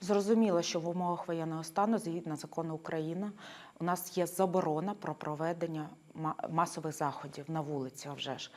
Зрозуміло, що в умовах воєнного стану, згідно закону України, у нас є заборона про проведення масових заходів на вулиці. Вже ж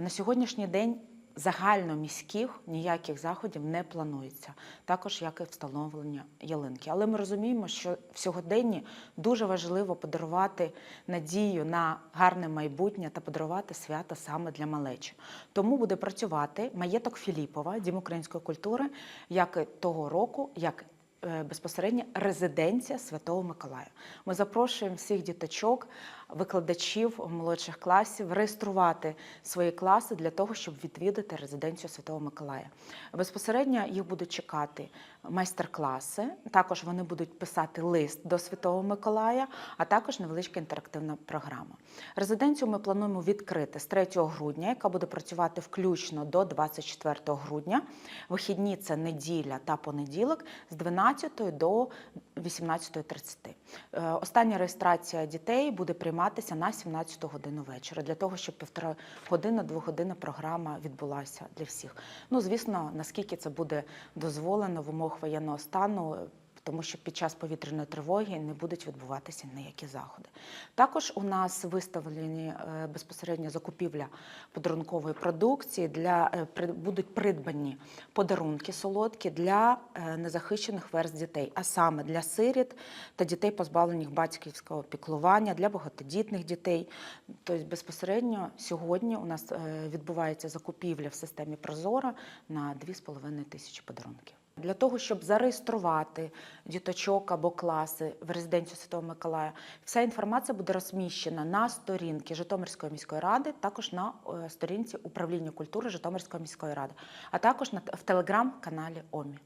на сьогоднішній день загальноміських ніяких заходів не планується, також як і встановлення ялинки. Але ми розуміємо, що в сьогоденні дуже важливо подарувати надію на гарне майбутнє та подарувати свято саме для малечі. Тому буде працювати маєток Філіпова, Дім української культури, як і того року, як е, безпосередньо резиденція Святого Миколая. Ми запрошуємо всіх діточок, викладачів молодших класів реєструвати свої класи для того, щоб відвідати резиденцію Святого Миколая. Безпосередньо їх будуть чекати майстер-класи. Також вони будуть писати лист до Святого Миколая, а також невеличка інтерактивна програма. Резиденцію ми плануємо відкрити з 3 грудня, яка буде працювати включно до 24 грудня. Вихідні це неділя та понеділок з 12 до 18.30. Е, Остання реєстрація дітей буде прийматися на 17 годину вечора, для того, щоб півтора година, двогодинна програма відбулася для всіх. Ну, звісно, наскільки це буде дозволено в умовах воєнного стану. Тому що під час повітряної тривоги не будуть відбуватися ніякі заходи. Також у нас виставлені е, безпосередньо закупівля подарункової продукції для е, будуть придбані подарунки солодкі для е, незахищених верст дітей, а саме для сиріт та дітей, позбавлених батьківського піклування, для багатодітних дітей. Тобто безпосередньо сьогодні у нас відбувається закупівля в системі Прозора на 2,5 тисячі подарунків. Для того, щоб зареєструвати діточок або класи в резиденцію Святого Миколая, вся інформація буде розміщена на сторінці Житомирської міської ради, також на е, сторінці управління культури Житомирської міської ради, а також в телеграм-каналі ОМІ.